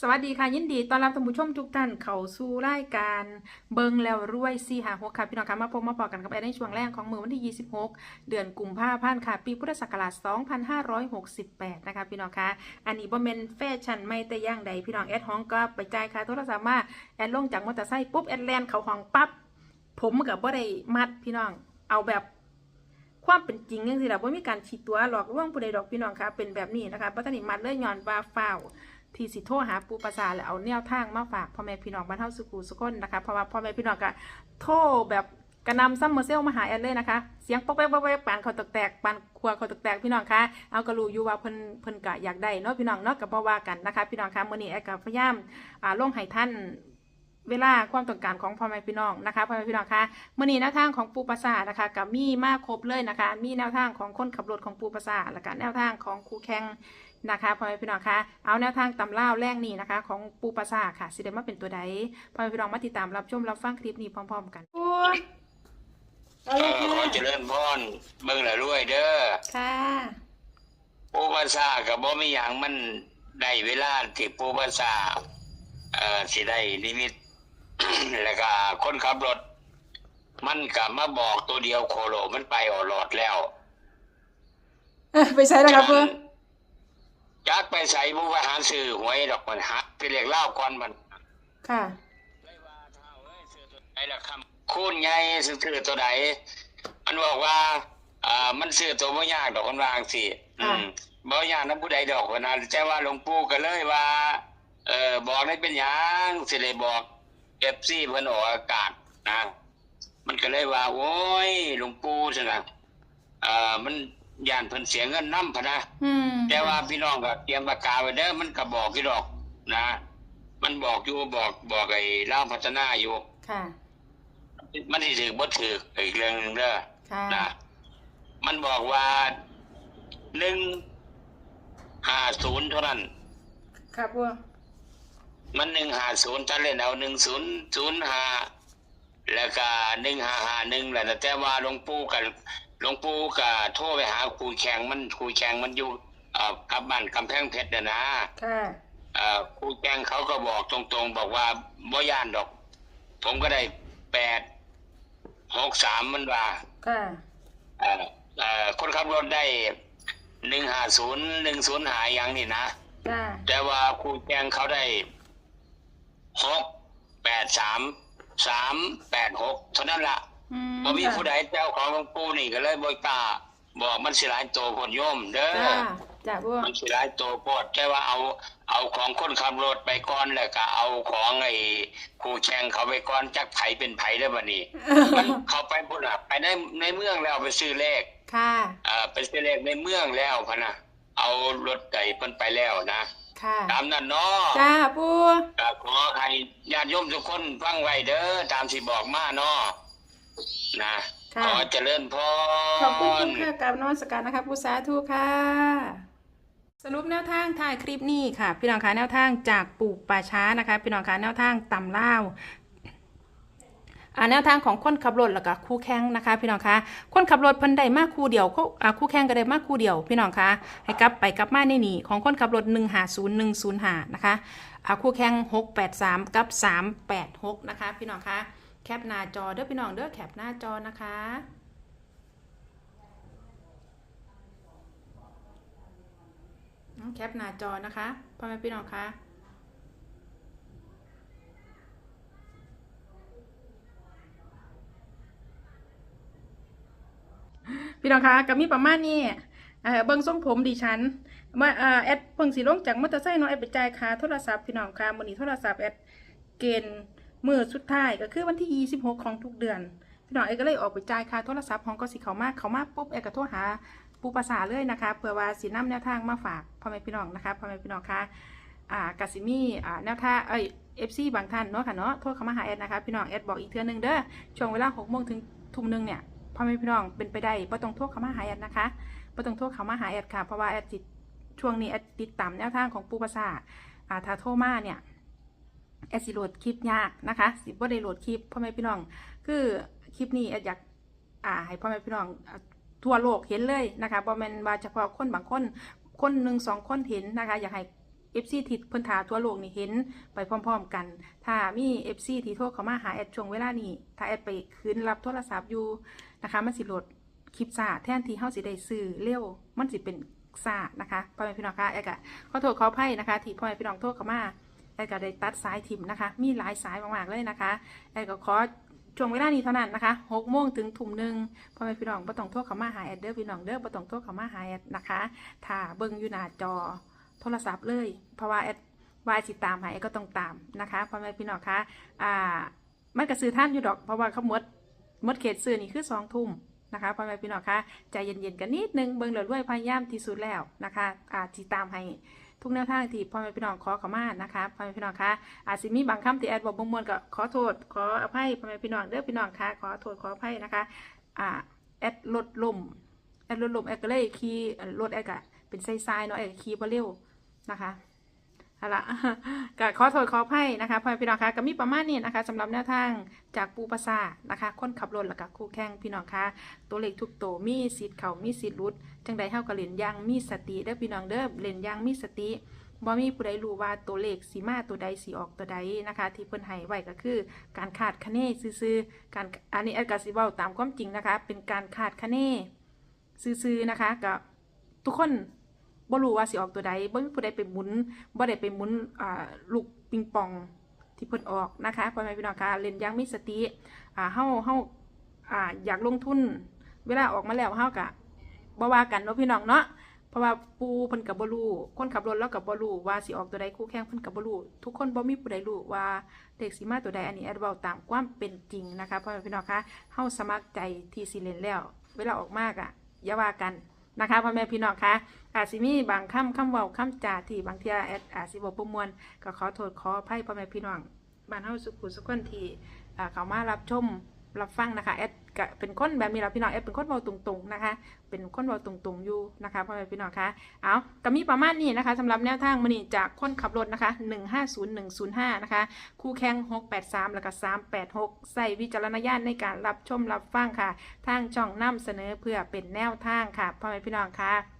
สวัสดีค่ะ ยินดีต้อนรับท่านผู้ชมทุกท่านเข้าสู่รายการเบิงแล้วรวยซีหาหกค่ะพี่น้องคะมาพบมาปอกันกับแอดในช่วงแรกของมือวันที่ 26 เดือนกุมภาพันธ์ค่ะ ปีพุทธศักราช 2568 นะคะพี่น้องคะอันนี้บ่แม่นแฟชั่นไม่แต่ย่างใดพี่น้องแอดห้องก็ไปจ่ายค่าโทรศัพท์มาแอดลงจากมอเตอร์ไซค์ปุ๊บแอดแลนเขาห้องปั๊บผมกับบ่ได้มัดพี่น้องเอาแบบความเป็นจริงจังซี่ล่ะบ่มีการฉีดตัวหลอกลวงผู้ใดดอกพี่น้องค่ะเป็นแบบนี้นะคะบ่ทันได้มัดเลยย้อนว่าฟ้าว ที่สิโทรหาปูประสาแล้วเอาแนวทางมาฝากพ่อแม่พี่น้องบ้านเฮาสุกูสุคนนะคะเพราะว่าพ่อแม่พี่น้องก็โทรแบบกระนำซัมเมอร์เซลมาหาแอนเลยนะคะ เสียงป๊อกแป๊กป๊อกแป๊กปานเขาตกแตกปานครัวเขาตกแตกพี่น้องคะเอากระลูอยู่ว่าเพิ่นเพิ่นกะอยากได้เนาะพี่น้องเนาะกับ่ว่ากันนะคะ พี่น้องคะมื้อนี้แอดก็พยายามอ่าลงให้ท่าน เวลาความต้องการของพ่อแม่พี่น้องนะคะพ่อแม่พี่น้องคะมื่อนี้แนวทางของปูปราสาทนะคะกับมีมาครบเลยนะคะ มีแนวทางของคนขับรถของปูปราสาทและก็แนวทางของครูแข่งนะคะพ่อแม่พี่น้องคะเอาแนวทางตำเล่าแรกนี้นะคะ ของปูปราสาทค่ะสิเดมาเป็นตัวใดพ่อแม่พี่น้องมาติดตามรับชมรับฟังคลิปนี้พร้อม ๆ กันปูเออขอเจริญพรเบิ่งและรวยเด้อค่ะปูภาษากับบ่มีหยังมันได้เวลาที่ปูภาษาเอ่อสิได้นิมิต แล้วก็คนขับรถ มันก็มาบอกตัวเดียวโคโลมันไปออรอดแล้วไปใช้แล้วครับปูจักไปใส่บุไปหาซื้อหวยดอกมันหาไปเรียกเล่าก่อนมันค่ะ เลยว่าเท่าเอ้ยซื้อตัวไหนล่ะคำคูณใหญ่ซื้อตัวไหนมันบอกว่าอ่ามันซื้อตัวบ่ยากดอกคนวาจังสิอืมบ่ยากนํผู้ใดดอกว่านะแต่ว่าหลวงปู่ก็เลยว่า เออบอกได้เป็นหยังสิได้บอก FC เพิ่นออกอากาศนะมันก็เลยว่า โอ้ยหลวงปู่ซั่นน่ะเอ่อมันย่านเพิ่นเสียเงินนำพะนะอืมแต่ว่าพี่น้องก็เตรียมปากกาไว้เด้อมันก็บอกอยู่ดอกนะ มันบอกอยู่บอกบอกไอ้ลาวพัฒนาอยู่ ค่ะ มันสิถือบ่ถืออีกเรื่องหนึงเด้อ ค่ะ นะมันบอกว่าหนึ่งห้าศูนย์เท่านั้นครับปู มันหนึ่งห้าศูนย์ถ้าเล่นเอาหนึ่งศูนย์ศูนย์ห้าแล้วก็หนึ่งห้าห้าหนึ่งแหละนะแต่ว่าหลวงปู่กับหลวงปู่กับโทรไปหาครูแข่งมันครูแข่งมันอยู่เอ่อกับบ้านกำแพงเพชรนะนะค่ะเอ่อครูแข่งเขาก็บอกตรงๆ บอกว่าบ่ย่านดอก ผมก็ได้แปดหกสามมันว่าค่ะเอ่อเอ่อคนขับรถได้หนึ่งห้าศูนย์หนึ่งศูนย์หาอย่างนี่นะจ้าแต่ว่าครูแจ้งเขาได้ หกแปดสามสามแปดหกเท่านั้นละอืมบ่มีผู้ใดเจ้าของหลวงปู่นี่ก็เลยบ่กล้าบอกมันสิหลายโตโพดโยมเด้จ้าอจ้าปูมันสิหลายโตโพดแต่ว่าเอาเอาของคนขับรถไปก่อนแล้วก็เอาของไอ้ครูแข่งเขาไปก่อนจักไผเป็นไผได้อบัดนี้มันเขาไปพุ่นน่ะไปในในเมืองแล้วไปซื้อเลข ค่ะ อ่าเป็นเสเลกในเมืองแล้วพะนะเอารถไก่เพิ่นไปแล้วนะค่ะ ตามนั้นเนาะจ้าปูก็ขอให้ญา ติโยมทุกคนฟังไว้เด้อตามที่บอกมาเนาะนะค่ะ ขอเจริญพร ขอบคุณค่ะกับนวัสการนะคะผู้สาธุค่ะ สรุปแนวทางถ่ายคลิปนี้ค่ะ พี่น้องคะแนวทางจากปลูกป่าช้านะคะ พี่น้องคะแนวทางตำเล่าวอ่าแนวทางของคนขับรถแล้วก็คู่แข่งนะคะ พี่น้องคะคนขับรถเพิ่นได้มากคู่เดียวเขาอ่าคู่แข่งก็ได้มากคู่เดียว พี่น้องคะให้กลับไปกลับมาในนี่ของคนขับรถ1 5 0 1 0 5นะคะ อ่าคู่แข่ง683 กับ 386 นะคะ พี่น้องคะแคปหน้าจอเด้อพี่น้องเด้อแคปหน้าจอนะคะแคปหน้าจอนะคะพ่อแม่พี่น้องคะพี่น้องคะก็มีประมาณนี้เอ่อเบิ้งทรงผมดิฉัน มื่อเอ่อแอดเพิ่งสิลงจากมอเตอร์ไซค์เนาะแอดไปจ่ายค่าโทรศัพท์พี่น้องค่ะมือนี้โทรศัพท์แอดเกณฑ์มือสุดท้ายก็คือวันที่ 26 ของทุกเดือนพี่น้องแอดก็เลยออกไปจ่ายค่าโทรศัพท์ของกสิเขามาเขามาปุ๊บแอดก็โทรหาปูภาษาเลยนะคะเพื่อว่าสีน้ำแนวทางมาฝากพ่อแม่พี่น้องนะคะพ่อแม่พี่น้องคะอ่ากสิมีอ่าแนวทางเอ้ยเอฟซีบางท่านเนาะค่ะเนาะโทษเขามาหาแอดนะคะพี่น้องแอดบอกอีกเทือนึงเด้อช่วงเวลาหกโมงถึงทุ่มหนึงเนี่ยพ่อแม่พี่น้องเป็นไปได้บ่ต้องโทษเขามาหาแอดนะคะบ่ต้องโทษเขามาหาแอดค่ะเพราะว่าแอดติด ช่วงนี้แอดติดตามแนวทางของปูภาษาอาถ้าโทมาเนี่ยแอดสิโหลดคลิปยากนะคะสิบ่ได้โหลดคลิปพ่อแม่พี่น้อง คือคลิปนี้แอดอยากอ่าให้พ่อแม่พี่น้องทั่วโลกเห็นเลยนะคะบอแมนว่าเฉพาะคนบางคนคนหนึ่งสองคนเห็นนะคะ อยากให้ FC ที่เพิ่นถาทั่วโลกนี่เห็นไปพร้อม ๆ กัน ถ้ามี FC ที่โทรเข้ามาหาแอดช่วงเวลานี้ถ้าแอดไปคืนรับโทรศัพท์อยู่นะคะมันสิโหลดคลิปซ่าแทนที่เฮาสิได้ซื้อเร็วมันสิเป็น ซานะคะพ่อแม่พี่น้องคะแอดก็ขอโทษขออภัยนะคะที่พ่อแม่พี่น้องโทรเข้ามาแอดก็ได้ตัดสายทิมนะคะ มีหลายสายมากๆเลยนะคะแอดก็ขอช่วงเวลานี้เท่านั้นนะคะ6โมงถึงทุ่มหนึ่งพ่อแม่พี่น้องบ่ต้องโทรเขามาหาแอดเด้อพี่น้องเด้อบ่ต้องโทรเขามาหาแอดนะคะ ถ้าเบิ่งอยู่หน้าจอโทรศัพท์เลย เพราะว่าแอดวายสิตามหาแอดก็ต้องตามนะคะพ่อแม่พี่น้องคะ อ่า มันก็ซื้อท่านอยู่ดอก เพราะว่าเขาหมดหมดเขตซื้อนี่คือสองทุ่ม นะคะพ่อแม่พี่น้องคะใจเย็นๆกันนิดนึงเบิ่งแล้วด้วยพยายามที่สุดแล้วนะคะอ่าสิตามให้ทุกแนวทางที่พ่อแม่พี่น้องขอเข้ามานะคะพ่อแม่พี่น้องคะอาจสิมีบางคำที่แอดบอกบ่มวนก็ขอโทษ ขออภัยพ่อแม่พี่น้องเด้อพี่น้องคะขอโทษขออภัยนะคะอ่าแอดลดลมแอดรถลมแอดก็เลยขี่เอ่อรถแอดก็เป็นไซส์ๆเนาะแอดก็ขี่บ่เร็วนะคะ เอาละก็ขอโทษขออภัยนะคะพ่อพี่น้องคะก็มีประมาณนี้นะคะสำหรับแนวทางจากปูปราสานะคะคนขับรถแล้วก็คู่แข่งพี่น้องคะตัวเลขทุกตัวมีสิทธิ์เขามีสิทธิ์หลุดจังใดเฮาก็เล่นยางมีสติเด้อพี่น้องเด้อเล่นยางมีสติบ่มีผู้ใดรู้ว่าตัวเลขสีมาตัวใดสีออกตัวใดนะคะ ที่เพิ่นให้ไว้ก็คือ การคาดคะเนซื่อๆการอันนี้อดก็สิเว้าตามความจริงนะคะ เป็นการคาดคะเนซื้อๆนะคะกับทุกคน บ่รู้ว่าสิออกตัวใดบ่มีผู้ใดไปหมุนบ่ได้ไปหมุนอ่าลูกปิงปองที่เพิ่นออกนะคะพ่อแม่พี่น้องคะเล่นยังมีสติอ่าเฮาเฮาอ่าอยากลงทุน เวลาออกมาแล้วเฮาก็บ่ว่ากันเนาะพี่น้องเนาะเพราะว่าปูเพิ่นก็บ่รู้คนขับรถแล้วก็บ่รู้ว่าสิออกตัวใดคู่แข่งเพิ่นก็บ่รู้ทุกคนบ่มีผู้ใดรู้ว่าเลขสิมาตัวใดอันนี้แอดเว้าตามความเป็นจริงนะคะพ่อแม่พี่น้องคะเฮาสมัครใจที่สิเล่นแล้ว เวลาออกมากอะอย่าว่ากัน นะคะพ่อแม่พี่น้องคะอาจสิมีบางคำคำเว้าคำจาที่บางเทีแอดอาจสิบ่ประมวลก็ขอโทษขออภัยพ่อแม่พี่น้องบ้านเฮาสุขุสุขคนที่เขามารับชม รับฟังนะคะแอดก็เป็นคนแบบนี้แหละพี่น้องแอดเป็นคนเว้าตรงๆนะคะ เป็นคนเว้าตรงๆอยู่นะคะพ่อแม่พี่น้องคะเอาก็มีประมาณนี้นะคะสำหรับแนวทางมื้อนี้จากคนขับรถนะคะ 150105 นะคะ คู่แข่ง 683 แล้วก็ 386 ใส่วิจารณญาณในการรับชมรับฟังค่ะ ทางช่องนำเสนอเพื่อเป็นแนวทางค่ะพ่อแม่พี่น้องค่ะ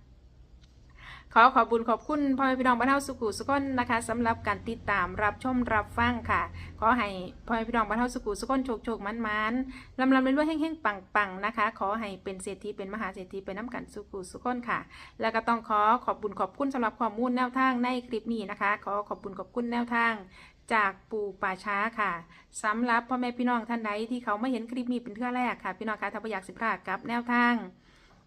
ขอขอบคุญขอบคุณพ่อแม่พี่น้องบ้านเฮาสุขุสุขนนะคะสำหรับการติดตามรับชมรับฟังค่ะ ขอให้พ่อแม่พี่น้องบ้านเฮาสุขุสุขนโชคโชคมันมันลำลำเรื่อยๆแห้งๆปังๆนะคะ ขอให้เป็นเศรษฐีเป็นมหาเศรษฐีเป็นน้ำกันสุขุสุขนค่ะ แล้วก็ต้องขอขอบคุญขอบคุณสำหรับข้อมูลแนวทางในคลิปนี้นะคะ ขอขอบคุณขอบคุณแนวทางจากปู่ป่าช้าค่ะสำหรับพ่อแม่พี่น้องท่านใดที่เขาไม่เห็นคลิปนี้เป็นเทื่อแรกค่ะ พี่น้องคะถ้าไม่อยากสิพลาดกับแนวทาง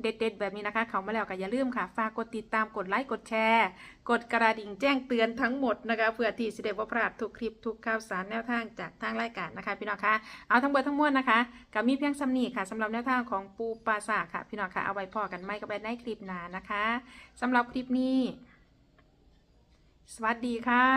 เด็ดๆ แบบนี้นะคะ เขามาแล้วก็อย่าลืมค่ะ ฝากกดติดตามกดไลค์กดแชร์ กดกระดิ่งแจ้งเตือนทั้งหมดนะคะเพื่อที่สิเดว่าพลาดทุกคลิปทุกข่าวสารแนวทางจากทางรายการนะคะ พี่น้องคะเอาทั้งเบอร์ทั้งมวลนะคะกับมีเพียงสำนีค่ะสำหรับแนวทางของปูปราสาค่ะ พี่น้องคะเอาไว้พอกันไหมกับในคลิปหน้านะคะสำหรับคลิปนี้ สวัสดีค่ะ